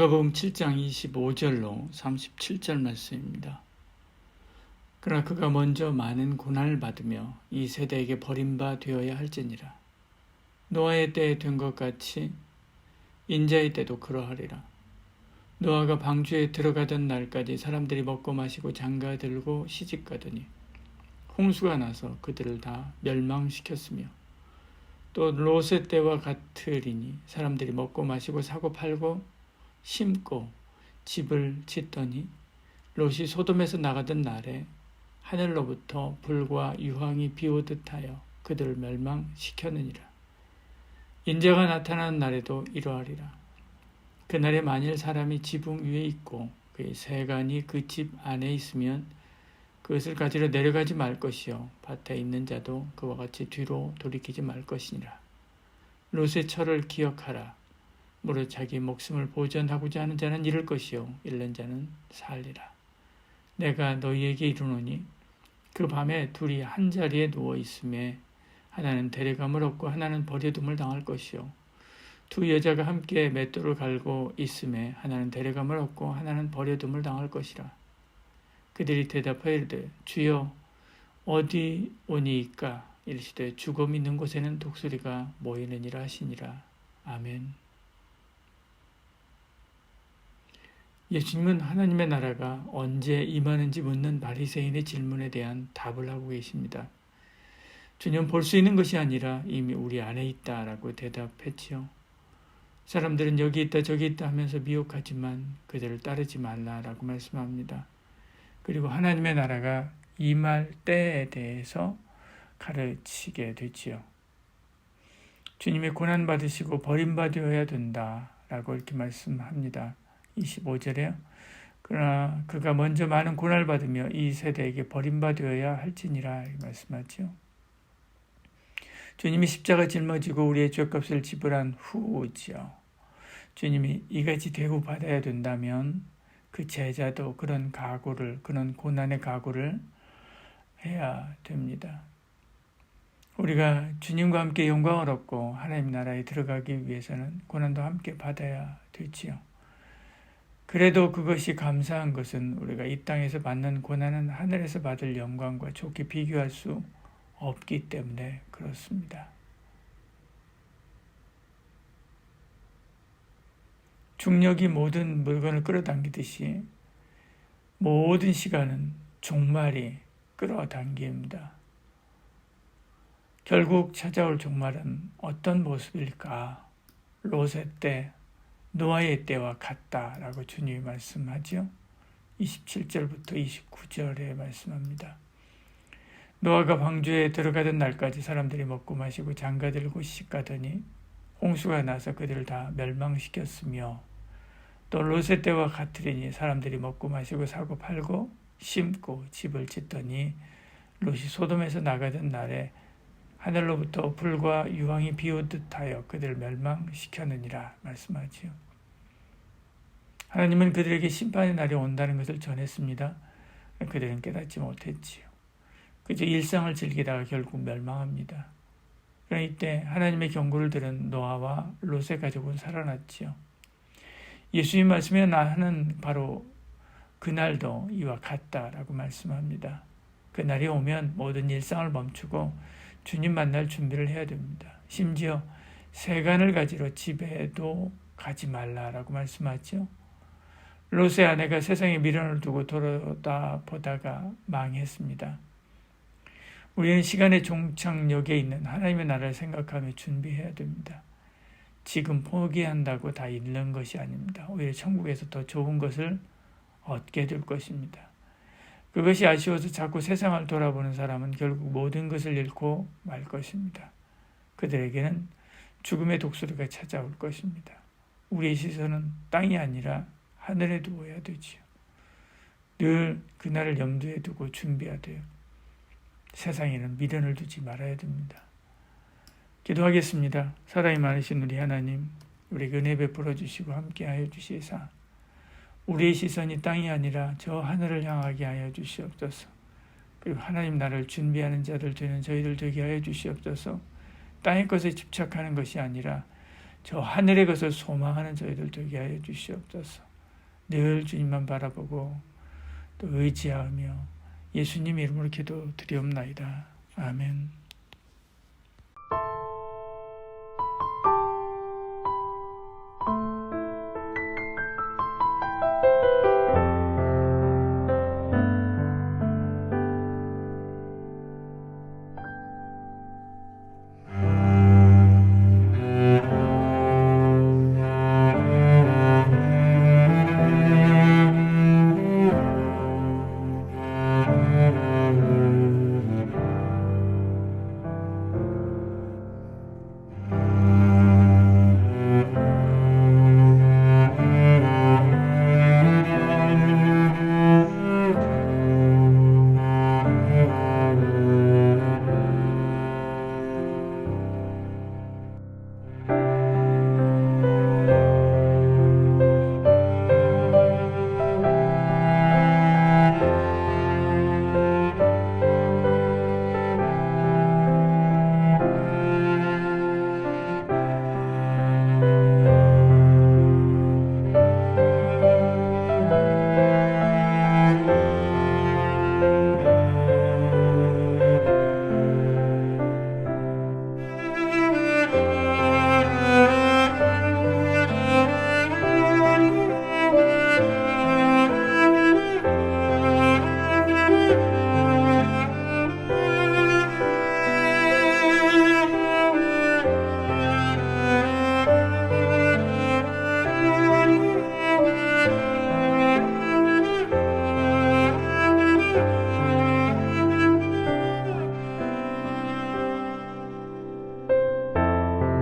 누가복음 7장 25절로 37절 말씀입니다. 그러나 그가 먼저 많은 고난을 받으며 이 세대에게 버림바 되어야 할지니라. 노아의 때에 된 것 같이 인자의 때도 그러하리라. 노아가 방주에 들어가던 날까지 사람들이 먹고 마시고 장가 들고 시집 가더니 홍수가 나서 그들을 다 멸망시켰으며 또 롯의 때와 같으리니 사람들이 먹고 마시고 사고 팔고 심고 집을 짓더니 롯이 소돔에서 나가던 날에 하늘로부터 불과 유황이 비오듯 하여 그들을 멸망시켰느니라. 인자가 나타나는 날에도 이러하리라. 그날에 만일 사람이 지붕 위에 있고 그의 세간이 그 집 안에 있으면 그것을 가지러 내려가지 말 것이요 밭에 있는 자도 그와 같이 뒤로 돌이키지 말 것이니라. 롯의 철을 기억하라. 무릇 자기 목숨을 보전하고자 하는 자는 잃을 것이요 잃는 자는 살리라. 내가 너희에게 이르노니 그 밤에 둘이 한 자리에 누워 있음에 하나는 데려감을 얻고 하나는 버려둠을 당할 것이요 두 여자가 함께 맷돌을 갈고 있음에 하나는 데려감을 얻고 하나는 버려둠을 당할 것이라. 그들이 대답하여 이르되 주여 어디 오니이까 이르시되 죽음 있는 곳에는 독수리가 모이느니라 하시니라. 아멘. 예수님은 하나님의 나라가 언제 임하는지 묻는 바리새인의 질문에 대한 답을 하고 계십니다. 주님 볼 수 있는 것이 아니라 이미 우리 안에 있다라고 대답했지요. 사람들은 여기 있다 저기 있다 하면서 미혹하지만 그들을 따르지 말라라고 말씀합니다. 그리고 하나님의 나라가 임할 때에 대해서 가르치게 되지요. 주님이 고난 받으시고 버림받아야 된다라고 이렇게 말씀합니다. 25절에요. 그러나 그가 먼저 많은 고난을 받으며 이 세대에게 버림받아야 할지니라 말씀하죠. 주님이 십자가 짊어지고 우리의 죄값을 지불한 후지요. 주님이 이같이 대우받아야 된다면 그 제자도 그런 각오를 그런 고난의 각오를 해야 됩니다. 우리가 주님과 함께 영광을 얻고 하나님 나라에 들어가기 위해서는 고난도 함께 받아야 되지요. 그래도 그것이 감사한 것은 우리가 이 땅에서 받는 고난은 하늘에서 받을 영광과 좋게 비교할 수 없기 때문에 그렇습니다. 중력이 모든 물건을 끌어당기듯이 모든 시간은 종말이 끌어당깁니다. 결국 찾아올 종말은 어떤 모습일까? 로세 때, 노아의 때와 같다라고 주님이 말씀하죠. 27절부터 29절에 말씀합니다. 노아가 방주에 들어가던 날까지 사람들이 먹고 마시고 장가들고 시가더니 홍수가 나서 그들을 다 멸망시켰으며 또 롯의 때와 같으리니 사람들이 먹고 마시고 사고 팔고 심고 집을 짓더니 롯이 소돔에서 나가던 날에 하늘로부터 불과 유황이 비오듯 하여 그들을 멸망시켰느니라 말씀하지요. 하나님은 그들에게 심판의 날이 온다는 것을 전했습니다. 그들은 깨닫지 못했지요. 그저 일상을 즐기다가 결국 멸망합니다. 그러나 이때 하나님의 경고를 들은 노아와 롯의 가족은 살아났지요. 예수님 말씀에 나는 바로 그날도 이와 같다라고 말씀합니다. 그날이 오면 모든 일상을 멈추고 주님 만날 준비를 해야 됩니다. 심지어 세간을 가지러 집에도 가지 말라라고 말씀하죠. 롯의 아내가 세상에 미련을 두고 돌아다 보다가 망했습니다. 우리는 시간의 종착역에 있는 하나님의 나라를 생각하며 준비해야 됩니다. 지금 포기한다고 다 잃는 것이 아닙니다. 오히려 천국에서 더 좋은 것을 얻게 될 것입니다. 그것이 아쉬워서 자꾸 세상을 돌아보는 사람은 결국 모든 것을 잃고 말 것입니다. 그들에게는 죽음의 독소리가 찾아올 것입니다. 우리의 시선은 땅이 아니라 하늘에 두어야 되지요. 늘 그날을 염두에 두고 준비해야 돼요. 세상에는 미련을 두지 말아야 됩니다. 기도하겠습니다. 사랑이 많으신 우리 하나님, 우리 은혜 베풀어 주시고 함께하여 주시사 우리의 시선이 땅이 아니라 저 하늘을 향하게 하여 주시옵소서. 그리고 하나님 나를 준비하는 자들 되는 저희들 되게 하여 주시옵소서. 땅의 것에 집착하는 것이 아니라 저 하늘의 것을 소망하는 저희들 되게 하여 주시옵소서. 늘 주님만 바라보고 또 의지하며 예수님 이름으로 기도 드리옵나이다. 아멘.